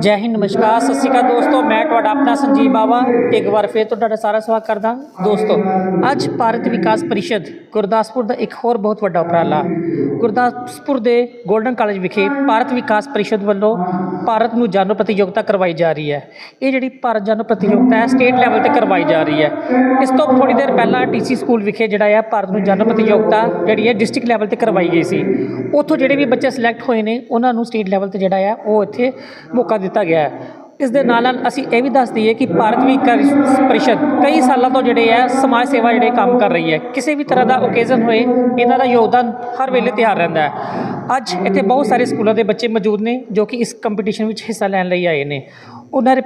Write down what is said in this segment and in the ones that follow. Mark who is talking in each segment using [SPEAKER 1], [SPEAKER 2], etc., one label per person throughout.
[SPEAKER 1] ਜੈ ਹਿੰਦ, ਨਮਸਕਾਰ, ਸਤਿ ਸ਼੍ਰੀ ਅਕਾਲ ਦੋਸਤੋ, ਮੈਂ ਤੁਹਾਡਾ ਆਪਣਾ ਸੰਜੀਵ ਬਾਵਾ ਇੱਕ ਵਾਰ ਫੇਰ ਤੁਹਾਡਾ ਸਾਰਾ ਸਵਾਗਤ ਕਰਦਾ ਦੋਸਤੋ। ਅੱਜ ਭਾਰਤ ਵਿਕਾਸ ਪਰਿਸ਼ਦ ਗੁਰਦਾਸਪੁਰ ਦਾ ਇੱਕ ਹੋਰ ਬਹੁਤ ਵੱਡਾ ਉਪਰਾਲਾ। ਗੁਰਦਾਸਪੁਰ ਦੇ ਗੋਲਡਨ ਕਾਲਜ ਵਿਖੇ ਭਾਰਤ ਵਿਕਾਸ ਪਰਿਸ਼ਦ ਵੱਲੋਂ ਭਾਰਤ ਨੂੰ ਜਾਣੋ ਪ੍ਰਤੀਯੋਗਤਾ ਕਰਵਾਈ ਜਾ ਰਹੀ ਹੈ। ਇਹ ਜਿਹੜੀ ਭਾਰਤ ਜਾਣੋ ਪ੍ਰਤੀਯੋਗਤਾ ਹੈ, ਸਟੇਟ ਲੈਵਲ ਤੇ ਕਰਵਾਈ ਜਾ ਰਹੀ ਹੈ। ਇਸ ਤੋਂ ਥੋੜੀ ਦੇਰ ਪਹਿਲਾਂ ਟੀਸੀ ਸਕੂਲ ਵਿਖੇ ਜਿਹੜਾ ਹੈ, ਭਾਰਤ ਨੂੰ ਜਾਣੋ ਪ੍ਰਤੀਯੋਗਤਾ ਜਿਹੜੀ ਹੈ, ਡਿਸਟ੍ਰਿਕਟ ਲੈਵਲ ਤੇ ਕਰਵਾਈ ਗਈ ਸੀ। ਉੱਥੋਂ ਜਿਹੜੇ ਵੀ ਬੱਚੇ ਸਿਲੈਕਟ ਹੋਏ ਨੇ, ਉਹਨਾਂ ਨੂੰ ਸਟੇਟ ਲੈਵਲ ਤੇ ਜਿਹੜਾ ਹੈ, ਉਹ ਇੱਥੇ ਮੌਕਾ ਦਿੱਤਾ ਗਿਆ ਹੈ। ਇਸ ਦੇ ਨਾਲ ਨਾਲ ਅਸੀਂ ਇਹ ਵੀ ਦੱਸ ਦਈਏ ਕਿ ਭਾਰਤ ਵਿਕਾਸ ਪਰਿਸ਼ਦ ਕਈ ਸਾਲਾਂ ਤੋਂ ਜਿਹੜੇ ਹੈ ਸਮਾਜ ਸੇਵਾ ਜਿਹੜੇ ਕੰਮ ਕਰ ਰਹੀ ਹੈ। ਕਿਸੇ ਵੀ ਤਰ੍ਹਾਂ ਦਾ ਓਕੇਜ਼ਨ ਹੋਏ, ਇਹਨਾਂ ਦਾ ਯੋਗਦਾਨ ਹਰ ਵੇਲੇ ਤਿਆਰ ਰਹਿੰਦਾ ਹੈ। ਅੱਜ ਇੱਥੇ ਬਹੁਤ ਸਾਰੇ ਸਕੂਲਾਂ ਦੇ ਬੱਚੇ ਮੌਜੂਦ ਨੇ ਜੋ ਕਿ ਇਸ ਕੰਪੀਟੀਸ਼ਨ ਵਿੱਚ ਹਿੱਸਾ ਲੈਣ ਲਈ ਆਏ ਨੇ। ਉਹਨਾਂ ਦੇ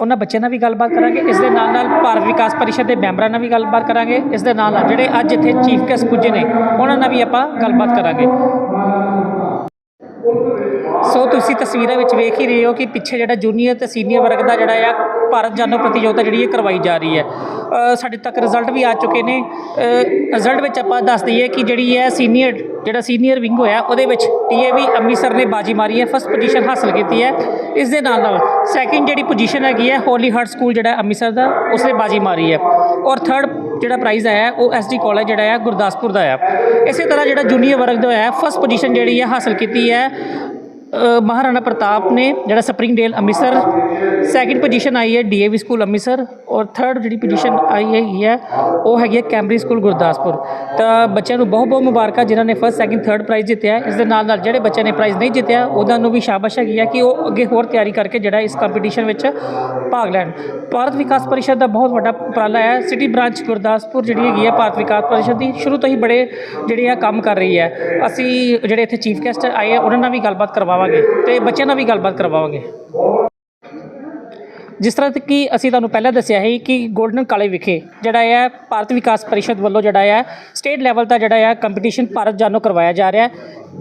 [SPEAKER 1] ਉਹਨਾਂ ਬੱਚਿਆਂ ਨਾਲ ਵੀ ਗੱਲਬਾਤ ਕਰਾਂਗੇ। ਇਸ ਦੇ ਨਾਲ ਨਾਲ ਭਾਰਤ ਵਿਕਾਸ ਪਰਿਸ਼ਦ ਦੇ ਮੈਂਬਰਾਂ ਨਾਲ ਵੀ ਗੱਲਬਾਤ ਕਰਾਂਗੇ। ਇਸ ਦੇ ਨਾਲ ਨਾਲ ਜਿਹੜੇ ਅੱਜ ਇੱਥੇ ਚੀਫ ਗੈਸਟ ਪੁੱਜੇ ਨੇ, ਉਹਨਾਂ ਨਾਲ ਵੀ ਆਪਾਂ ਗੱਲਬਾਤ ਕਰਾਂਗੇ। ਸੋ ਤੁਸੀਂ ਤਸਵੀਰਾਂ ਵਿੱਚ ਵੇਖ ਹੀ ਰਹੇ ਹੋ ਕਿ ਪਿੱਛੇ ਜਿਹੜਾ ਜੂਨੀਅਰ ਤੇ ਸੀਨੀਅਰ ਵਰਗ ਦਾ ਜਿਹੜਾ ਆ ਭਾਰਤ ਜਾਨੋ ਪ੍ਰਤੀਯੋਗਤਾ ਜਿਹੜੀ ਇਹ ਕਰਵਾਈ ਜਾ ਰਹੀ ਹੈ। ਸਾਡੇ ਤੱਕ ਰਿਜ਼ਲਟ ਵੀ ਆ ਚੁੱਕੇ ਨੇ। ਰਿਜ਼ਲਟ ਵਿੱਚ ਆਪਾਂ ਦੱਸ ਦਈਏ ਕਿ ਜਿਹੜੀ ਹੈ ਸੀਨੀਅਰ ਜਿਹੜਾ ਸੀਨੀਅਰ ਵਿੰਗ ਹੋਇਆ ਉਹਦੇ ਵਿੱਚ ਟੀਏਵੀ ਅੰਮ੍ਰਿਤਸਰ ਨੇ ਬਾਜੀ ਮਾਰੀ ਹੈ ਫਸਟ ਪੋਜੀਸ਼ਨ ਹਾਸਲ ਕੀਤੀ ਹੈ। ਇਸ ਦੇ ਨਾਲ ਨਾਲ ਸੈਕਿੰਡ ਜਿਹੜੀ ਪੋਜੀਸ਼ਨ ਹੈਗੀ ਹੈ ਹੋਲੀ ਹਾਰਟ ਸਕੂਲ ਜਿਹੜਾ ਅੰਮ੍ਰਿਤਸਰ ਦਾ ਉਸਨੇ ਬਾਜੀ ਮਾਰੀ ਹੈ। ਔਰ ਥਰਡ ਜਿਹੜਾ ਪ੍ਰਾਈਜ਼ ਆਇਆ ਹੈ, ਉਹ ਐਸਡੀ ਕਾਲਜ ਜਿਹੜਾ ਹੈ ਗੁਰਦਾਸਪੁਰ ਦਾ ਆ। ਇਸੇ ਤਰ੍ਹਾਂ ਜਿਹੜਾ ਜੂਨੀਅਰ ਵਰਗ ਦਾ ਹੈ ਫਸਟ ਪੋਜੀਸ਼ਨ ਜਿਹੜੀ ਹੈ ਹਾਸਲ ਕੀਤੀ ਹੈ। ਮਹਾਰਾਣਾ ਪ੍ਰਤਾਪ ਨੇ ਜਿਹੜਾ spring dale Amritsar second position ਆਈ ਹੈ ਡੀਏਵੀ ਸਕੂਲ ਅੰਮ੍ਰਿਤਸਰ। ਔਰ ਥਰਡ ਜਿਹੜੀ ਪਟੀਸ਼ਨ ਆਈ ਹੈਗੀ ਹੈ, ਉਹ ਹੈਗੀ ਹੈ ਕੈਂਬਰਿਜ ਸਕੂਲ ਗੁਰਦਾਸਪੁਰ ਤਾਂ ਬੱਚਿਆਂ ਨੂੰ ਬਹੁਤ ਬਹੁਤ ਮੁਬਾਰਕਾਂ ਜਿਨ੍ਹਾਂ ਨੇ ਫਸਟ ਸੈਕਿੰਡ ਥਰਡ ਪ੍ਰਾਈਜ਼ ਜਿੱਤਿਆ ਇਸ ਦੇ ਨਾਲ ਨਾਲ ਜਿਹੜੇ ਬੱਚਿਆਂ ਨੇ ਪ੍ਰਾਈਜ਼ ਨਹੀਂ ਜਿੱਤਿਆ, ਉਹਨਾਂ ਨੂੰ ਵੀ ਸ਼ਾਬਾਸ਼ ਹੈਗੀ ਹੈ ਕਿ ਉਹ ਅੱਗੇ ਹੋਰ ਤਿਆਰੀ ਕਰਕੇ ਜਿਹੜਾ ਇਸ ਕੰਪੀਟੀਸ਼ਨ ਵਿੱਚ ਭਾਗ ਲੈਣ। ਭਾਰਤ ਵਿਕਾਸ ਪਰਿਸ਼ਦ ਦਾ ਬਹੁਤ ਵੱਡਾ ਉਪਰਾਲਾ ਹੈ। ਸਿਟੀ ਬ੍ਰਾਂਚ ਗੁਰਦਾਸਪੁਰ ਜਿਹੜੀ ਹੈਗੀ ਹੈ ਭਾਰਤ ਵਿਕਾਸ ਪਰਿਸ਼ਦ ਦੀ ਸ਼ੁਰੂ ਤੋਂ ਹੀ ਬੜੇ ਜਿਹੜੇ ਆ ਕੰਮ ਕਰ ਰਹੀ ਹੈ। ਅਸੀਂ ਜਿਹੜੇ ਇੱਥੇ ਚੀਫ ਗੈਸਟ ਆਏ ਆ, ਉਹਨਾਂ ਨਾਲ ਵੀ ਗੱਲਬਾਤ ਕਰਵਾਵਾਂਗੇ ਤੇ ਬੱਚਿਆਂ ਨਾਲ ਵੀ ਗੱਲਬਾਤ ਕਰਵਾਵਾਂਗੇ। ਜਿਸ ਤਰ੍ਹਾਂ ਕਿ ਅਸੀਂ ਤੁਹਾਨੂੰ ਪਹਿਲਾਂ ਦੱਸਿਆ ਹੈ ਕਿ ਗੋਲਡਨ ਕਾਲਜ ਵਿਖੇ ਜਿਹੜਾ ਹੈ ਭਾਰਤ ਵਿਕਾਸ ਪਰਿਸ਼ਦ ਵੱਲੋਂ ਜਿਹੜਾ ਹੈ ਸਟੇਟ ਲੈਵਲ ਦਾ ਜਿਹੜਾ ਹੈ ਕੰਪੀਟੀਸ਼ਨ ਭਾਰਤ ਜਾਨੋ ਕਰਵਾਇਆ ਜਾ ਰਿਹਾ। ਹੈ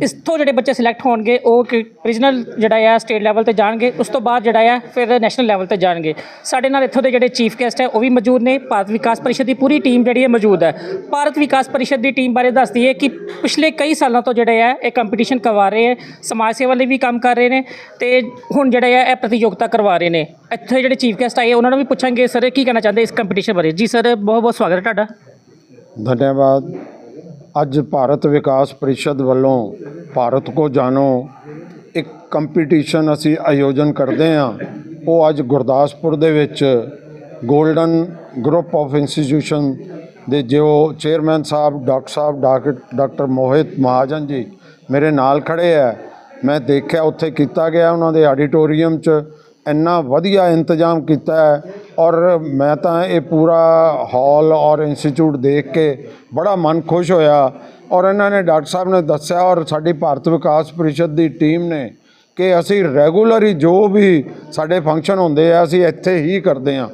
[SPEAKER 1] ਇਸ ਤੋਂ ਜਿਹੜੇ ਬੱਚੇ ਸਿਲੈਕਟ ਹੋਣਗੇ, ਉਹ ਰੀਜਨਲ ਜਿਹੜਾ ਹੈ ਸਟੇਟ ਲੈਵਲ ਤੇ ਜਾਣਗੇ, ਉਸ ਤੋਂ ਬਾਅਦ ਜਿਹੜਾ ਹੈ ਫਿਰ ਨੈਸ਼ਨਲ ਲੈਵਲ ਤੇ ਜਾਣਗੇ। ਸਾਡੇ ਨਾਲ ਇੱਥੋਂ ਦੇ ਜਿਹੜੇ ਚੀਫ ਗੈਸਟ ਹੈ, ਉਹ ਵੀ ਮੌਜੂਦ ਨੇ। ਭਾਰਤ ਵਿਕਾਸ ਪਰਿਸ਼ਦ ਦੀ ਪੂਰੀ ਟੀਮ ਜਿਹੜੀ ਹੈ ਮੌਜੂਦ ਹੈ। ਭਾਰਤ ਵਿਕਾਸ ਪਰਿਸ਼ਦ ਦੀ ਟੀਮ ਬਾਰੇ ਦੱਸਦੀ ਹੈ ਕਿ ਪਿਛਲੇ ਕਈ ਸਾਲਾਂ ਤੋਂ ਜਿਹੜੇ ਹੈ ਇਹ ਕੰਪੀਟੀਸ਼ਨ ਕਰਵਾ ਰਹੇ ਹੈ। ਸਮਾਜ ਸੇਵਾ ਲਈ ਵੀ ਕੰਮ ਕਰ ਰਹੇ ਨੇ ਤੇ ਹੁਣ ਜਿਹੜਾ ਹੈ ਇਹ ਪ੍ਰਤੀਯੋਗਤਾ ਕਰਵਾ ਰਹੇ ਨੇ। ਇੱਥੇ ਜਿਹੜੇ ਚੀਫ ਗੈਸਟ ਆਏ ਉਹਨਾਂ ਨੂੰ ਵੀ ਪੁੱਛਾਂਗੇ, ਸਰ, ਕੀ ਕਹਿਣਾ ਚਾਹੁੰਦੇ ਇਸ ਕੰਪੀਟੀਸ਼ਨ ਬਾਰੇ? ਜੀ, ਸਰ, ਬਹੁਤ ਬਹੁਤ ਸਵਾਗਤ ਹੈ ਤੁਹਾਡਾ।
[SPEAKER 2] ਧੰਨਵਾਦ। ਅੱਜ ਭਾਰਤ ਵਿਕਾਸ ਪਰਿਸ਼ਦ ਵੱਲੋਂ ਭਾਰਤ ਕੋ ਜਾਣੋ, ਇੱਕ ਕੰਪੀਟੀਸ਼ਨ ਅਸੀਂ ਆਯੋਜਨ ਕਰਦੇ ਹਾਂ। ਉਹ ਅੱਜ ਗੁਰਦਾਸਪੁਰ ਦੇ ਵਿੱਚ ਗੋਲਡਨ ਗਰੁੱਪ ਆਫ ਇੰਸਟੀਟਿਊਸ਼ਨ ਦੇ ਜੋ ਚੇਅਰਮੈਨ ਸਾਹਿਬ ਡਾਕਟਰ ਸਾਹਿਬ ਡਾਕਟਰ ਡਾਕਟਰ ਮੋਹਿਤ ਮਹਾਜਨ ਜੀ ਮੇਰੇ ਨਾਲ ਖੜੇ ਹੈ। ਮੈਂ ਦੇਖਿਆ, ਉੱਥੇ ਕੀਤਾ ਗਿਆ ਉਹਨਾਂ ਦੇ ਆਡੀਟੋਰੀਅਮ 'ਚ। ਇੰਨਾ ਵਧੀਆ ਇੰਤਜ਼ਾਮ ਕੀਤਾ ਹੈ ਔਰ ਮੈਂ ਤਾਂ ਇਹ ਪੂਰਾ ਹਾਲ ਔਰ ਇੰਸਟੀਚਿਊਟ ਦੇਖ ਕੇ ਬੜਾ ਮਨ ਖੁਸ਼ ਹੋਇਆ ਔਰ ਇਹਨਾਂ ਨੇ ਡਾਕਟਰ ਸਾਹਿਬ ਨੇ ਦੱਸਿਆ ਔਰ ਸਾਡੀ ਭਾਰਤ ਵਿਕਾਸ ਪਰਿਸ਼ਦ ਦੀ ਟੀਮ ਨੇ ਕਿ ਅਸੀਂ ਰੈਗੂਲਰੀ ਜੋ ਵੀ ਸਾਡੇ ਫੰਕਸ਼ਨ ਹੁੰਦੇ ਆ, ਅਸੀਂ ਇੱਥੇ ਹੀ ਕਰਦੇ ਆ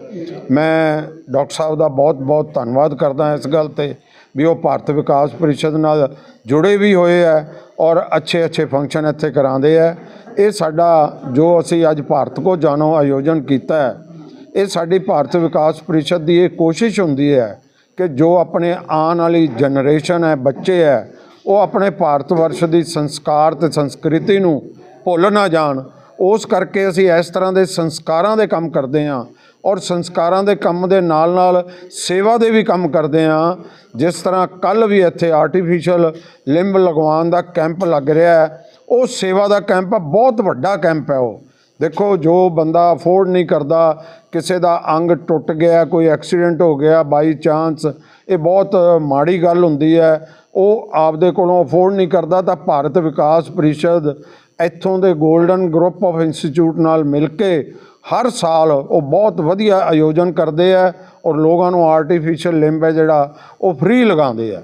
[SPEAKER 2] ਮੈਂ ਡਾਕਟਰ ਸਾਹਿਬ ਦਾ ਬਹੁਤ ਬਹੁਤ ਧੰਨਵਾਦ ਕਰਦਾ ਇਸ ਗੱਲ ਤੇ। ਵੀ ਉਹ ਭਾਰਤ ਵਿਕਾਸ ਪਰਿਸ਼ਦ ਨਾਲ ਜੁੜੇ ਵੀ ਹੋਏ ਆ ਔਰ ਅੱਛੇ ਅੱਛੇ ਫੰਕਸ਼ਨ ਇੱਥੇ ਕਰਾਉਂਦੇ ਆ ਇਹ ਸਾਡਾ ਜੋ ਅਸੀਂ ਅੱਜ ਭਾਰਤ ਕੋ ਜਾਣੋ ਆਯੋਜਨ ਕੀਤਾ ਹੈ ਇਹ ਸਾਡੀ ਭਾਰਤ ਵਿਕਾਸ ਪਰਿਸ਼ਦ ਦੀ ਇਹ ਕੋਸ਼ਿਸ਼ ਹੁੰਦੀ ਹੈ ਕਿ ਜੋ ਆਪਣੇ ਆਉਣ ਵਾਲੀ ਜਨਰੇਸ਼ਨ ਹੈ ਬੱਚੇ ਹੈ ਉਹ ਆਪਣੇ ਭਾਰਤ ਵਰਸ਼ ਦੀ ਸੰਸਕਾਰ ਤੇ ਸੰਸਕ੍ਰਿਤੀ ਨੂੰ ਭੁੱਲ ਨਾ ਜਾਣ। ਉਸ ਕਰਕੇ ਅਸੀਂ ਇਸ ਤਰ੍ਹਾਂ ਦੇ ਸੰਸਕਾਰਾਂ ਦੇ ਕੰਮ ਕਰਦੇ ਹਾਂ ਔਰ ਸੰਸਕਾਰਾਂ ਦੇ ਕੰਮ ਦੇ ਨਾਲ ਨਾਲ ਸੇਵਾ ਦੇ ਵੀ ਕੰਮ ਕਰਦੇ ਹਾਂ। ਜਿਸ ਤਰ੍ਹਾਂ ਕੱਲ ਵੀ ਇੱਥੇ ਆਰਟੀਫੀਸ਼ੀਅਲ ਲਿੰਬ ਲਗਵਾਉਣ ਦਾ ਕੈਂਪ ਲੱਗ ਰਿਹਾ ਹੈ। ਉਹ ਸੇਵਾ ਦਾ ਕੈਂਪ ਹੈ ਬਹੁਤ ਵੱਡਾ ਕੈਂਪ ਹੈ ਉਹ। ਦੇਖੋ, ਜੋ ਬੰਦਾ ਅਫੋਰਡ ਨਹੀਂ ਕਰਦਾ, ਕਿਸੇ ਦਾ ਅੰਗ ਟੁੱਟ ਗਿਆ, ਕੋਈ ਐਕਸੀਡੈਂਟ ਹੋ ਗਿਆ ਬਾਈ ਚਾਂਸ ਇਹ ਬਹੁਤ ਮਾੜੀ ਗੱਲ ਹੁੰਦੀ ਹੈ। ਉਹ ਆਪਦੇ ਕੋਲੋਂ ਅਫੋਰਡ ਨਹੀਂ ਕਰਦਾ ਤਾਂ ਭਾਰਤ ਵਿਕਾਸ ਪਰਿਸ਼ਦ ਇੱਥੋਂ ਦੇ 골ਡਨ ਗਰੁੱਪ ਆਫ ਇੰਸਟੀਚਿਊਟ ਨਾਲ ਮਿਲ ਕੇ ਹਰ ਸਾਲ ਉਹ ਬਹੁਤ ਵਧੀਆ ਆਯੋਜਨ ਕਰਦੇ ਆ ਔਰ ਲੋਕਾਂ ਨੂੰ ਆਰਟੀਫੀਸ਼ੀਅਲ ਲਿੰਬ ਹੈ ਜਿਹੜਾ, ਉਹ ਫ੍ਰੀ ਲਗਾਉਂਦੇ ਆ।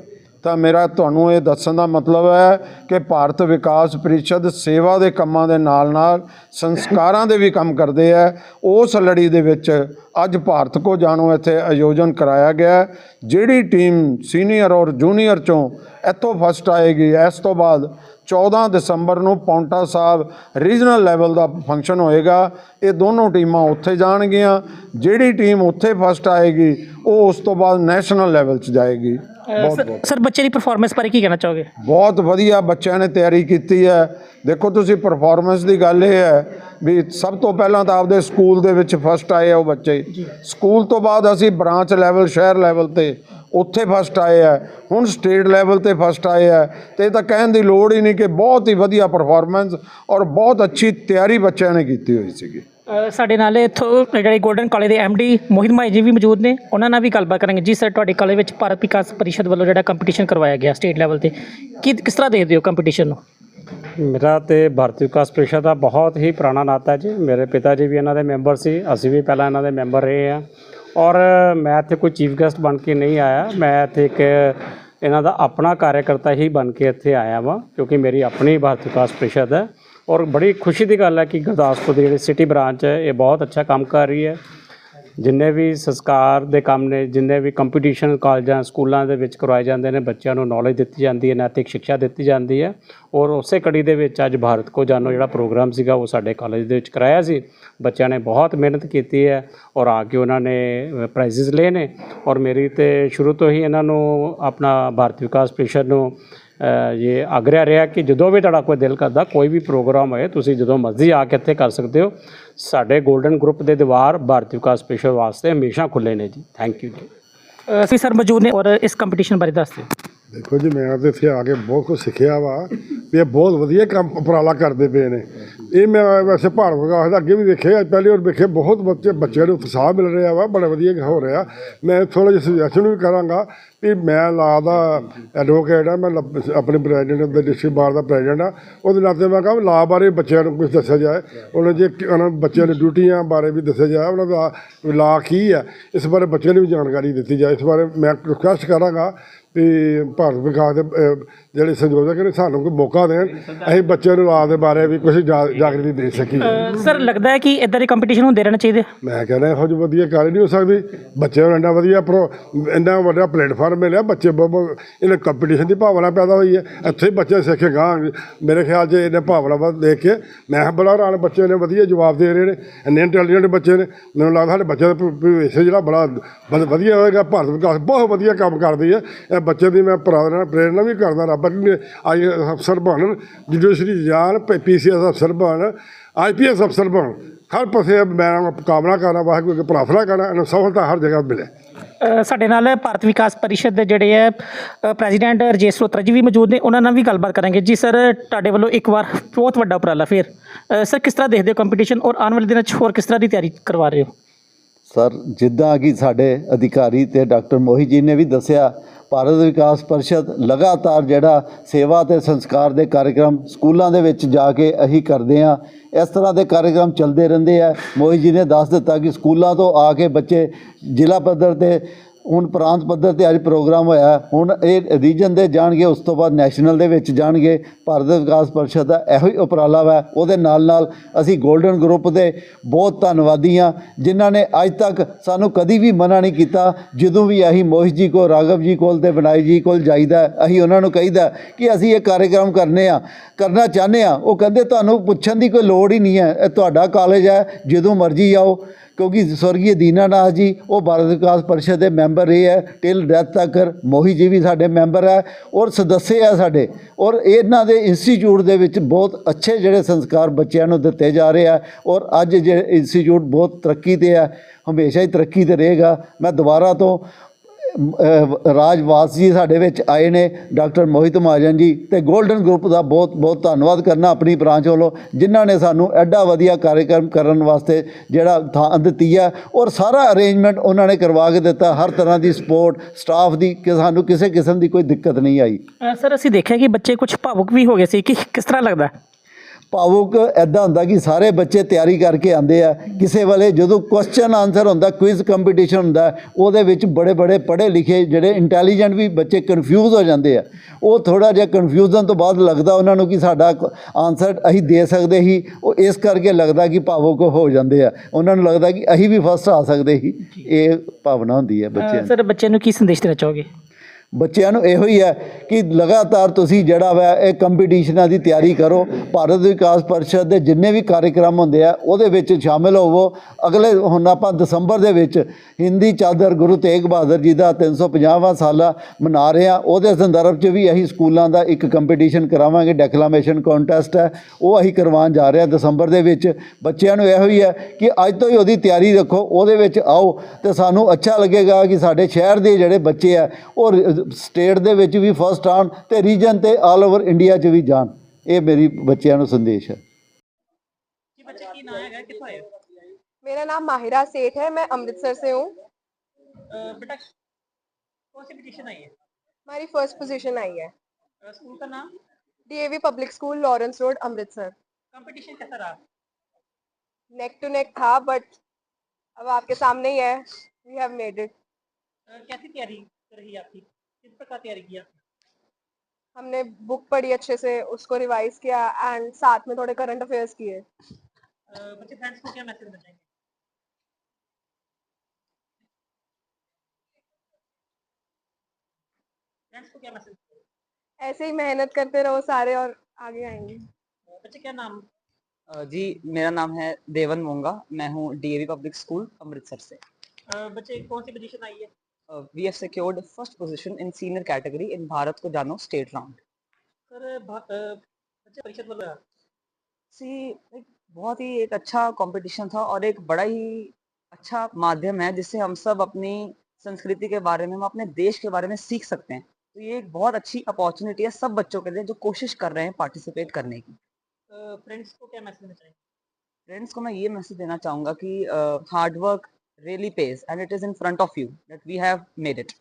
[SPEAKER 2] ਤਾਂ ਮੇਰਾ ਤੁਹਾਨੂੰ ਇਹ ਦੱਸਣ ਦਾ ਮਤਲਬ ਹੈ ਕਿ ਭਾਰਤ ਵਿਕਾਸ ਪਰਿਸ਼ਦ ਸੇਵਾ ਦੇ ਕੰਮਾਂ ਦੇ ਨਾਲ ਨਾਲ ਸੰਸਕਾਰਾਂ ਦੇ ਵੀ ਕੰਮ ਕਰਦੇ ਆ। ਉਸ ਲੜੀ ਦੇ ਵਿੱਚ ਅੱਜ ਭਾਰਤ ਕੋ ਜਾਣੋ ਇੱਥੇ ਆਯੋਜਨ ਕਰਾਇਆ ਗਿਆ। ਜਿਹੜੀ ਟੀਮ ਸੀਨੀਅਰ ਔਰ ਜੂਨੀਅਰ ਚੋਂ ਇੱਥੋਂ ਫਸਟ ਆਏਗੀ, ਇਸ ਤੋਂ ਬਾਅਦ 14 ਦਸੰਬਰ ਨੂੰ ਪੌਂਟਾ ਸਾਹਿਬ ਰੀਜਨਲ ਲੈਵਲ ਦਾ ਫੰਕਸ਼ਨ ਹੋਏਗਾ। ਇਹ ਦੋਨੋਂ ਟੀਮਾਂ ਉੱਥੇ ਜਾਣਗੀਆਂ। ਜਿਹੜੀ ਟੀਮ ਉੱਥੇ ਫਸਟ ਆਏਗੀ, ਉਹ ਉਸ ਤੋਂ ਬਾਅਦ ਨੈਸ਼ਨਲ ਲੈਵਲ 'ਚ ਜਾਏਗੀ। ਬਹੁਤ
[SPEAKER 1] ਸਰ ਬੱਚੇ ਦੀ ਪਰਫਾਰਮੈਂਸ ਬਾਰੇ ਕੀ ਕਹਿਣਾ ਚਾਹੋਗੇ?
[SPEAKER 2] ਬਹੁਤ ਵਧੀਆ ਬੱਚਿਆਂ ਨੇ ਤਿਆਰੀ ਕੀਤੀ ਹੈ। ਦੇਖੋ ਤੁਸੀਂ ਪਰਫਾਰਮੈਂਸ ਦੀ ਗੱਲ ਇਹ ਹੈ ਵੀ ਸਭ ਤੋਂ ਪਹਿਲਾਂ ਤਾਂ ਆਪਦੇ ਸਕੂਲ ਦੇ ਵਿੱਚ ਫਸਟ ਆਏ ਆ ਉਹ ਬੱਚੇ। ਸਕੂਲ ਤੋਂ ਬਾਅਦ ਅਸੀਂ ਬ੍ਰਾਂਚ ਲੈਵਲ ਸ਼ਹਿਰ ਲੈਵਲ ਤੇ ਉੱਥੇ ਫਸਟ ਆਏ ਆ। ਹੁਣ ਸਟੇਟ ਲੈਵਲ ਤੇ ਫਸਟ ਆਏ ਆ। ਤੇ ਇਹ ਤਾਂ ਕਹਿਣ ਦੀ ਲੋੜ ਹੀ ਨਹੀਂ ਕਿ ਬਹੁਤ ਹੀ ਵਧੀਆ ਪਰਫਾਰਮੈਂਸ ਔਰ ਬਹੁਤ ਅੱਛੀ ਤਿਆਰੀ ਬੱਚਿਆਂ ਨੇ ਕੀਤੀ ਹੋਈ ਸੀਗੀ।
[SPEAKER 1] ਸਾਡੇ ਨਾਲ ਇੱਥੋਂ ਜਿਹੜੇ ਗੋਲਡਨ ਕਾਲਜ ਦੇ ਡੀ ਮੋਹਿਤ ਮਾਈ ਜੀ ਵੀ ਮੌਜੂਦ ਨੇ। ਉਹਨਾਂ ਨਾਲ ਵੀ ਗੱਲਬਾਤ ਕਰਾਂਗੇ। ਜੀ ਸਰ ਤੁਹਾਡੇ ਕਾਲਜ ਵਿੱਚ ਭਾਰਤ ਵਿਕਾਸ ਪਰਿਸ਼ਦ ਵੱਲੋਂ ਜਿਹੜਾ ਕੰਪੀਟੀਸ਼ਨ ਕਰਵਾਇਆ ਗਿਆ ਸਟੇਟ ਲੈਵਲ ਤੇ, ਕੀ, ਕਿਸ ਤਰ੍ਹਾਂ ਦੇਖਦੇ ਹੋ ਕੰਪੀਟੀਸ਼ਨ ਨੂੰ?
[SPEAKER 3] ਮੇਰਾ ਤੇ ਭਾਰਤੀ ਵਿਕਾਸ ਪਰਿਸ਼ਦ ਦਾ ਬਹੁਤ ਹੀ ਪੁਰਾਣਾ ਨਾਤਾ ਹੈ ਜੀ। ਮੇਰੇ ਪਿਤਾ ਜੀ ਵੀ ਇਹਨਾਂ ਦੇ ਮੈਂਬਰ ਸੀ। ਅਸੀਂ ਵੀ ਪਹਿਲਾਂ ਇਹਨਾਂ ਦੇ ਮੈਂਬਰ ਰਹੇ ਹਾਂ। ਔਰ ਮੈਂ ਇੱਥੇ ਕੋਈ ਚੀਫ ਗੈਸਟ ਬਣ ਕੇ ਨਹੀਂ ਆਇਆ। ਮੈਂ ਇੱਥੇ ਇੱਕ ਇਹਨਾਂ ਦਾ ਆਪਣਾ ਕਾਰਜਕਰਤਾ ਹੀ ਬਣ ਕੇ ਇੱਥੇ ਆਇਆ ਵਾਂ, ਕਿਉਂਕਿ ਮੇਰੀ ਆਪਣੀ ਭਾਰਤ ਵਿਕਾਸ ਪਰਿਸ਼ਦ ਹੈ। ਔਰ ਬੜੀ ਖੁਸ਼ੀ ਦੀ ਗੱਲ ਹੈ ਕਿ ਗੁਰਦਾਸਪੁਰ ਦੀ ਜਿਹੜੀ ਸਿਟੀ ਬ੍ਰਾਂਚ ਹੈ, ਇਹ ਬਹੁਤ ਅੱਛਾ ਕੰਮ ਕਰ ਰਹੀ ਹੈ। ਜਿੰਨੇ ਵੀ ਸੰਸਕਾਰ ਦੇ ਕੰਮ ਨੇ, ਜਿੰਨੇ ਵੀ ਕੰਪੀਟੀਸ਼ਨ ਕਾਲਜਾਂ, ਸਕੂਲਾਂ ਦੇ ਵਿੱਚ ਕਰਵਾਏ ਜਾਂਦੇ ਨੇ, ਬੱਚਿਆਂ ਨੂੰ ਨੌਲੇਜ ਦਿੱਤੀ ਜਾਂਦੀ ਹੈ, ਨੈਤਿਕ ਸਿੱਖਿਆ ਦਿੱਤੀ ਜਾਂਦੀ ਹੈ। ਔਰ ਉਸੇ ਕੜੀ ਦੇ ਵਿੱਚ ਅੱਜ ਭਾਰਤ ਕੋ ਜਾਨੋ ਜਿਹੜਾ ਪ੍ਰੋਗਰਾਮ ਸੀਗਾ, ਉਹ ਸਾਡੇ ਕਾਲਜ ਦੇ ਵਿੱਚ ਕਰਾਇਆ ਸੀ। ਬੱਚਿਆਂ ਨੇ ਬਹੁਤ ਮਿਹਨਤ ਕੀਤੀ ਹੈ ਔਰ ਆ ਕੇ ਉਹਨਾਂ ਨੇ ਪ੍ਰਾਈਜ਼ਸ ਲਏ ਨੇ। ਔਰ ਮੇਰੀ ਤੇ ਸ਼ੁਰੂ ਤੋਂ ਹੀ ਇਹਨਾਂ ਨੂੰ ਆਪਣਾ ਭਾਰਤ ਵਿਕਾਸ ਪ੍ਰੀਸ਼ਦ ਨੂੰ ਇਹ ਆਗਰਿਆ ਰਿਹਾ ਕਿ ਜਦੋਂ ਵੀ ਤੁਹਾਡਾ ਕੋਈ ਦਿਲ ਕਰਦਾ, ਕੋਈ ਵੀ ਪ੍ਰੋਗਰਾਮ ਹੋਏ, ਤੁਸੀਂ ਜਦੋਂ ਮਰਜ਼ੀ ਆ ਕੇ ਇੱਥੇ ਕਰ ਸਕਦੇ ਹੋ। ਸਾਡੇ 골ਡਨ ਗਰੁੱਪ ਦੇ ਦੀਵਾਰ ਭਾਰਤ ਵਿਕਾਸ ਪ੍ਰੀਸ਼ਦ ਵਾਸਤੇ ਹਮੇਸ਼ਾ ਖੁੱਲੇ ਨੇ ਜੀ। ਥੈਂਕ ਯੂ ਜੀ।
[SPEAKER 1] ਅਸੀਂ ਸਰ ਮੌਜੂਦ ਨੇ ਔਰ ਇਸ ਕੰਪੀਟੀਸ਼ਨ ਬਾਰੇ ਦੱਸ ਦਿਓ।
[SPEAKER 4] ਦੇਖੋ ਜੀ, ਮੈਂ ਤਾਂ ਇੱਥੇ ਆ ਕੇ ਬਹੁਤ ਕੁਝ ਸਿੱਖਿਆ ਵਾ। ਵੀ ਇਹ ਬਹੁਤ ਵਧੀਆ ਕੰਮ ਉਪਰਾਲਾ ਕਰਦੇ ਪਏ ਨੇ। ਇਹ ਮੈਂ ਵੈਸੇ ਭਾਰਤ ਵਿਕਾਸ ਦਾ ਅੱਗੇ ਵੀ ਵੇਖਿਆ ਪਹਿਲੇ ਹੋਰ ਵੇਖੇ ਬਹੁਤ ਬੱਚੇ, ਬੱਚਿਆਂ ਨੂੰ ਉਤਸ਼ਾਹ ਮਿਲ ਰਿਹਾ ਵਾ, ਬੜਾ ਵਧੀਆ ਹੋ ਰਿਹਾ। ਮੈਂ ਥੋੜਾ ਜਿਹਾ ਸੁਜੈਸ਼ਨ ਵੀ ਕਰਾਂਗਾ ਵੀ ਮੈਂ ਲਾ ਦਾ ਐਡਵੋਕੇਟ ਆ, ਮੈਂ ਆਪਣੇ ਪ੍ਰੈਜ਼ੀਡੈਂਟ ਦਾ ਡਿਸਟ੍ਰਿਕਟ ਬਾਰ ਦਾ ਪ੍ਰੈਜ਼ੀਡੈਂਟ ਆ। ਉਹਦੇ ਨਾਤੇ ਮੈਂ ਕਹਾਂ ਲਾ ਬਾਰੇ ਬੱਚਿਆਂ ਨੂੰ ਕੁਝ ਦੱਸਿਆ ਜਾਏ। ਉਹਨਾਂ ਜੇ ਉਹਨਾਂ ਬੱਚਿਆਂ ਦੀ ਡਿਊਟੀਆਂ ਬਾਰੇ ਵੀ ਦੱਸਿਆ ਜਾਏ, ਉਹਨਾਂ ਦਾ ਲਾ ਕੀ ਹੈ ਇਸ ਬਾਰੇ ਬੱਚਿਆਂ ਨੂੰ ਵੀ ਜਾਣਕਾਰੀ ਦਿੱਤੀ ਜਾਏ। ਇਸ ਬਾਰੇ ਮੈਂ ਰਿਕੁਐਸਟ ਕਰਾਂਗਾ ਵੀ ਭਾਰਤ ਵਿਕਾਸ ਦੇ ਅਹ, ਜਿਹੜੇ ਸੰਯੋਜਕ ਨੇ ਸਾਨੂੰ ਕੋਈ ਮੌਕਾ ਦੇਣ। ਅਸੀਂ ਬੱਚਿਆਂ ਨੂੰ ਲਾ ਦੇ ਬਾਰੇ ਵੀ ਕੁਝ ਜਾਗਰਤੀ ਦੇ ਸਕੀਏ।
[SPEAKER 1] ਸਰ ਲੱਗਦਾ ਹੈ ਕਿ ਇਦਾਂ ਦੇ ਕੰਪੀਟੀਸ਼ਨ ਹੁੰਦੇ ਰਹਿਣੇ ਚਾਹੀਦੇ।
[SPEAKER 4] ਮੈਂ ਕਹਿੰਦਾ ਇਹੋ ਜਿਹੀ ਵਧੀਆ ਗੱਲ ਨਹੀਂ ਹੋ ਸਕਦੀ। ਬੱਚਿਆਂ ਨੂੰ ਇੰਨਾ ਵਧੀਆ ਪ੍ਰੋ ਇੰਨਾ ਵੱਡਾ ਪਲੇਟਫਾਰਮ ਮਿਲਿਆ ਬੱਚੇ ਬਹੁਤ- ਬਹੁਤ ਇਹਨਾਂ ਕੰਪੀਟੀਸ਼ਨ ਦੀ ਭਾਵਨਾ ਪੈਦਾ ਹੋਈ ਹੈ। ਇੱਥੇ ਹੀ ਬੱਚੇ ਸਿੱਖ ਕੇ ਗਾਂ ਮੇਰੇ ਖਿਆਲ 'ਚ ਇਹਨੇ ਭਾਵਨਾ ਵੱਲ ਦੇਖ ਕੇ ਮੈਂ ਬੜਾ ਹੈਰਾਨ ਬੱਚੇ ਨੇ ਵਧੀਆ ਜਵਾਬ ਦੇ ਰਹੇ ਨੇ ਇੰਨੇ ਇੰਟੈਲੀਜੈਂਟ ਬੱਚੇ ਨੇ। ਮੈਨੂੰ ਲੱਗਦਾ ਸਾਡੇ ਬੱਚੇ ਦਾ ਭਵ- ਭਵਿੱਖ ਜਿਹੜਾ ਬੜਾ ਵਧ- ਵਧੀਆ ਹੋਏਗਾ। ਭਾਰਤ ਵਿਕਾਸ ਬਹੁਤ ਵਧੀਆ ਕੰਮ ਕਰਦੀ ਹੈ। ਇਹ ਬੱਚੇ ਦੀ ਮੈਂ ਪ੍ਰੇਰਨਾ ਪ੍ਰੇਰਨਾ ਵੀ ਕਰਦਾ ਰੱਬ ਕਿ ਆਈ ਅਫਸਰ ਬਣਨ ਜੁਡੀਸ਼ਰੀ ਜਾਣ ਪੀਸੀਐਸ ਅਫਸਰ ਬਣਨ ਆਈਪੀਐਸ ਅਫਸਰ ਬਣਨ ਹਰ ਪਾਸੇ ਮੈਂ ਕਾਮਨਾ ਕਰਨਾ ਵਾਹਿਗੁਰੂ ਅੱਗੇ ਪ੍ਰਾਰਥਨਾ ਕਰਨਾ ਇਹਨੂੰ ਸਫਲਤਾ ਹਰ ਜਗ੍ਹਾ ਮਿਲੇ।
[SPEAKER 1] ਸਾਡੇ ਨਾਲ ਭਾਰਤ ਵਿਕਾਸ ਪਰਿਸ਼ਦ ਦੇ ਜਿਹੜੇ ਹੈ ਪ੍ਰੈਜ਼ੀਡੈਂਟ ਰਜੇਸ਼ ਰੋਤਰਾ ਜੀ ਵੀ ਮੌਜੂਦ ਨੇ ਉਹਨਾਂ ਨਾਲ ਵੀ ਗੱਲਬਾਤ ਕਰਾਂਗੇ। ਜੀ ਸਰ ਤੁਹਾਡੇ ਵੱਲੋਂ ਇੱਕ ਵਾਰ ਬਹੁਤ ਵੱਡਾ ਉਪਰਾਲਾ ਫਿਰ। ਸਰ ਕਿਸ ਤਰ੍ਹਾਂ ਦੇਖਦੇ ਹੋ ਕੰਪੀਟੀਸ਼ਨ ਔਰ ਆਉਣ ਵਾਲੇ ਦਿਨਾਂ 'ਚ ਹੋਰ ਕਿਸ ਤਰ੍ਹਾਂ ਦੀ ਤਿਆਰੀ ਕਰਵਾ ਰਹੇ ਹੋ?
[SPEAKER 5] ਸਰ ਜਿੱਦਾਂ ਕਿ ਸਾਡੇ ਅਧਿਕਾਰੀ ਤੇ ਡਾਕਟਰ ਮੋਹੀ ਜੀ ਨੇ ਵੀ ਦੱਸਿਆ ਭਾਰਤ ਵਿਕਾਸ ਪਰਿਸ਼ਦ ਲਗਾਤਾਰ ਜਿਹੜਾ ਸੇਵਾ ਤੇ ਸੰਸਕਾਰ ਦੇ ਕਾਰਜਕ੍ਰਮ ਸਕੂਲਾਂ ਦੇ ਵਿੱਚ ਜਾ ਕੇ ਅਸੀਂ ਕਰਦੇ ਆ ਇਸ ਤਰ੍ਹਾਂ ਦੇ ਕਾਰਜਕ੍ਰਮ ਚੱਲਦੇ ਰਹਿੰਦੇ ਆ। ਮੋਹੀ ਜੀ ਨੇ ਦੱਸ ਦਿੱਤਾ ਕਿ ਸਕੂਲਾਂ ਤੋਂ ਆ ਕੇ ਬੱਚੇ ਜ਼ਿਲ੍ਹਾ ਪੱਧਰ ਤੇ ਹੁਣ ਪ੍ਰਾਂਤ ਪੱਧਰ ਤੇ ਅੱਜ ਪ੍ਰੋਗਰਾਮ ਹੋਇਆ, ਹੁਣ ਇਹ ਰੀਜਨ ਦੇ ਜਾਣਗੇ, ਉਸ ਤੋਂ ਬਾਅਦ ਨੈਸ਼ਨਲ ਦੇ ਵਿੱਚ ਜਾਣਗੇ। ਭਾਰਤ ਵਿਕਾਸ ਪਰਿਸ਼ਦ ਦਾ ਇਹੋ ਹੀ ਉਪਰਾਲਾ ਵਾ, ਉਹਦੇ ਨਾਲ ਨਾਲ ਅਸੀਂ 골ਡਨ ਗਰੁੱਪ ਦੇ ਬਹੁਤ ਧੰਨਵਾਦੀ ਹਾਂ, ਜਿਨ੍ਹਾਂ ਨੇ ਅੱਜ ਤੱਕ ਸਾਨੂੰ ਕਦੀ ਵੀ ਮਨਾ ਨਹੀਂ ਕੀਤਾ, ਜਦੋਂ ਵੀ ਅਸੀਂ ਮੋਹਿਤ ਜੀ ਕੋ ਰਾਘਵ ਜੀ ਕੋਲ ਤੇ ਬਣਾਈ ਜੀ ਕੋਲ ਜਾਈਦਾ, ਅਸੀਂ ਉਹਨਾਂ ਨੂੰ ਕਹੀਦਾ ਕਿ ਅਸੀਂ ਇਹ ਕਾਰਜਕ੍ਰਮ ਕਰਨੇ ਆ, ਕਰਨਾ ਚਾਹੁੰਦੇ ਆ। ਉਹ ਕਹਿੰਦੇ, ਤੁਹਾਨੂੰ ਪੁੱਛਣ ਦੀ ਕੋਈ ਲੋੜ ਹੀ ਨਹੀਂ ਹੈ, ਇਹ ਤੁਹਾਡਾ ਕਾਲਜ ਹੈ, ਜਦੋਂ ਮਰਜ਼ੀ ਆਓ। ਕਿਉਂਕਿ ਸਵਰਗੀ ਦੀਨਾਨਾਥ ਜੀ, ਉਹ ਭਾਰਤ ਵਿਕਾਸ ਪਰਿਸ਼ਦ ਦੇ ਮੈਂਬਰ ਰਹੇ ਹੈ ਟਿਲ ਡੈਥ ਤੱਕ ਮੋਹੀ ਜੀ ਵੀ ਸਾਡੇ ਮੈਂਬਰ ਹੈ ਔਰ ਸਦੱਸੇ ਹੈ ਸਾਡੇ, ਔਰ ਇਹਨਾਂ ਦੇ ਇੰਸਟੀਚਿਊਟ ਦੇ ਵਿੱਚ ਬਹੁਤ ਅੱਛੇ ਜਿਹੜੇ ਸੰਸਕਾਰ ਬੱਚਿਆਂ ਨੂੰ ਦਿੱਤੇ ਜਾ ਰਹੇ ਆ, ਔਰ ਅੱਜ ਜੇ ਇੰਸਟੀਚਿਊਟ ਬਹੁਤ ਤਰੱਕੀ ਤੇ ਹੈ ਹਮੇਸ਼ਾ ਹੀ ਤਰੱਕੀ ਤੇ ਰਹੇਗਾ। ਮੈਂ ਦੁਬਾਰਾ ਤੋਂ ਰਾਜਵਾਸ ਜੀ ਸਾਡੇ ਵਿੱਚ ਆਏ ਨੇ ਡਾਕਟਰ ਮੋਹਿਤ ਮਹਾਜਨ ਜੀ ਤੇ 골ਡਨ ਗਰੁੱਪ ਦਾ ਬਹੁਤ ਬਹੁਤ ਧੰਨਵਾਦ ਕਰਨਾ ਆਪਣੀ ਬ੍ਰਾਂਚ ਵੱਲੋਂ, ਜਿਨ੍ਹਾਂ ਨੇ ਸਾਨੂੰ ਐਡਾ ਵਧੀਆ ਕਾਰਜਕ੍ਰਮ ਕਰਨ ਵਾਸਤੇ ਜਿਹੜਾ ਥਾਂ ਦਿੱਤੀ ਹੈ ਔਰ ਸਾਰਾ ਅਰੇਂਜਮੈਂਟ ਉਹਨਾਂ ਨੇ ਕਰਵਾ ਕੇ ਦਿੱਤਾ, ਹਰ ਤਰ੍ਹਾਂ ਦੀ ਸਪੋਰਟ, ਸਟਾਫ ਦੀ, ਕਿ ਸਾਨੂੰ ਕਿਸੇ ਕਿਸਮ ਦੀ ਕੋਈ ਦਿੱਕਤ ਨਹੀਂ ਆਈ।
[SPEAKER 1] ਸਰ, ਅਸੀਂ ਦੇਖਿਆ ਕਿ ਬੱਚੇ ਕੁਝ ਭਾਵੁਕ ਵੀ ਹੋ ਗਏ ਸੀ, ਕਿ ਕਿਸ ਤਰ੍ਹਾਂ ਲੱਗਦਾ?
[SPEAKER 5] ਭਾਵੁਕ ਐਦਾਂ ਹੁੰਦਾ ਕਿ ਸਾਰੇ ਬੱਚੇ ਤਿਆਰੀ ਕਰਕੇ ਆਉਂਦੇ ਆ। ਕਿਸੇ ਵੇਲੇ ਜਦੋਂ ਕੁਐਸਚਨ ਆਨਸਰ ਹੁੰਦਾ ਕੁਇਜ਼ ਕੰਪੀਟੀਸ਼ਨ ਹੁੰਦਾ ਉਹਦੇ ਵਿੱਚ ਬੜੇ ਬੜੇ ਪੜ੍ਹੇ ਲਿਖੇ ਜਿਹੜੇ ਇੰਟੈਲੀਜੈਂਟ ਵੀ ਬੱਚੇ ਕਨਫਿਊਜ਼ ਹੋ ਜਾਂਦੇ ਆ। ਉਹ ਥੋੜਾ ਜਿਹਾ ਕਨਫਿਊਜ਼ਨ ਤੋਂ ਬਾਅਦ ਲੱਗਦਾ ਉਹਨਾਂ ਨੂੰ ਕਿ ਸਾਡਾ ਆਨਸਰ ਅਸੀਂ ਦੇ ਸਕਦੇ ਹੀ ਉਹ ਇਸ ਕਰਕੇ ਲੱਗਦਾ ਕਿ ਭਾਵੁਕ ਹੋ ਜਾਂਦੇ ਆ। ਉਹਨਾਂ ਨੂੰ ਲੱਗਦਾ ਕਿ ਅਸੀਂ ਵੀ ਫਸਟ ਆ ਸਕਦੇ ਸੀ। ਇਹ ਭਾਵਨਾ ਹੁੰਦੀ ਹੈ ਬੱਚਿਆਂ
[SPEAKER 1] ਸਰ ਬੱਚੇ ਨੂੰ ਕੀ ਸੰਦੇਸ਼ ਦੇਣਾ ਚਾਹੋਗੇ?
[SPEAKER 5] ਬੱਚਿਆਂ ਨੂੰ ਇਹੋ ਹੀ ਹੈ ਕਿ ਲਗਾਤਾਰ ਤੁਸੀਂ ਜਿਹੜਾ ਵਾ ਇਹ ਕੰਪੀਟੀਸ਼ਨਾਂ ਦੀ ਤਿਆਰੀ ਕਰੋ, ਭਾਰਤ ਵਿਕਾਸ ਪਰਿਸ਼ਦ ਦੇ ਜਿੰਨੇ ਵੀ ਕਾਰਜਕ੍ਰਮ ਹੁੰਦੇ ਆ, ਉਹਦੇ ਵਿੱਚ ਸ਼ਾਮਿਲ ਹੋਵੋ। ਅਗਲੇ ਹੁਣ ਆਪਾਂ ਦਸੰਬਰ ਦੇ ਵਿੱਚ ਹਿੰਦੀ ਚਾਦਰ ਗੁਰੂ ਤੇਗ ਬਹਾਦਰ ਜੀ ਦਾ 350ਵਾਂ ਸਾਲਾ ਮਨਾ ਰਹੇ ਆ ਉਹਦੇ ਸੰਦਰਭ 'ਚ ਵੀ ਅਸੀਂ ਸਕੂਲਾਂ ਦਾ ਇੱਕ ਕੰਪੀਟੀਸ਼ਨ ਕਰਾਵਾਂਗੇ, ਡੈਕਲਾਮੇਸ਼ਨ ਕੰਟੈਸਟ ਹੈ। ਉਹ ਅਸੀਂ ਕਰਵਾਉਣ ਜਾ ਰਹੇ ਹਾਂ ਦਸੰਬਰ ਦੇ ਵਿੱਚ। ਬੱਚਿਆਂ ਨੂੰ ਇਹੋ ਹੀ ਹੈ ਕਿ ਅੱਜ ਤੋਂ ਹੀ ਉਹਦੀ ਤਿਆਰੀ ਰੱਖੋ, ਉਹਦੇ ਵਿੱਚ ਆਓ ਤੇ ਸਾਨੂੰ ਅੱਛਾ ਲੱਗੇਗਾ ਕਿ ਸਾਡੇ ਸ਼ਹਿਰ ਦੇ ਜਿਹੜੇ ਬੱਚੇ ਆ, ਉਹ ਸਟੇਟ ਦੇ ਵਿੱਚ ਵੀ ਫਸਟ ਆਉਣ ਤੇ ਰੀਜਨ ਤੇ ਆਲ ਓਵਰ ਇੰਡੀਆ 'ਚ ਵੀ ਜਾਣ ਇਹ ਮੇਰੀ ਬੱਚਿਆਂ ਨੂੰ ਸੰਦੇਸ਼ ਹੈ
[SPEAKER 1] ਜੀ ਬੱਚੇ ਕੀ ਨਾਂ ਹੈਗਾ ਕਿੱਥੋਂ ਆਏ ਹੋ
[SPEAKER 6] मेरा नाम माहिरा सेठ है मैं अमृतसर से हूँ
[SPEAKER 1] ਅ, बेटा कौन सी पिटीशन आई है
[SPEAKER 6] हमारी फर्स्ट पोजीशन आई है
[SPEAKER 1] अ, स्कूल का नाम
[SPEAKER 6] DAV public school Lawrence road Amritsar
[SPEAKER 1] competition कैसा रहा
[SPEAKER 6] नेक टू नेक था बट अब आपके सामने ही है we have made it
[SPEAKER 1] uh, कैसी तैयारी रही आपकी किस प्रकार तैयारी की आपने?
[SPEAKER 6] हमने बुक पढ़ी अच्छे से उसको रिवाइज किया एंड साथ में थोड़े करंट अफेयर्स किए।
[SPEAKER 1] बच्चे फ्रेंड्स को क्या मैसेज चाहेंगे फ्रेंड्स को क्या मैसेज
[SPEAKER 6] ऐसे ही मेहनत करते रहो सारे और आगे आएँगे।
[SPEAKER 1] बच्चे क्या नाम?
[SPEAKER 7] जी मेरा नाम है देवन मोंगा। मैं हूँ डीएवी पब्लिक स्कूल अमृतसर से।
[SPEAKER 1] बच्चे कौन सी पोजीशन आई है?
[SPEAKER 7] We have secured first position in senior category in Bharat को जानो स्टेट राउंड
[SPEAKER 1] सर अ, बच्चे परिषद वाला
[SPEAKER 7] सी एक बहुत ही एक अच्छा कंपटीशन था और एक बड़ा ही अच्छा माध्यम है जिससे हम सब अपनी संस्कृति के बारे में हम अपने देश के बारे में सीख सकते हैं। तो ये एक बहुत अच्छी अपॉर्चुनिटी है सब बच्चों के लिए जो कोशिश कर रहे हैं पार्टिसिपेट करने की।
[SPEAKER 1] फ्रेंड्स uh, को क्या मैसेज देना चाहेंगे?
[SPEAKER 7] फ्रेंड्स को मैं ये मैसेज देना चाहूँगा कि hard work really pays and it is in front of you that we have made it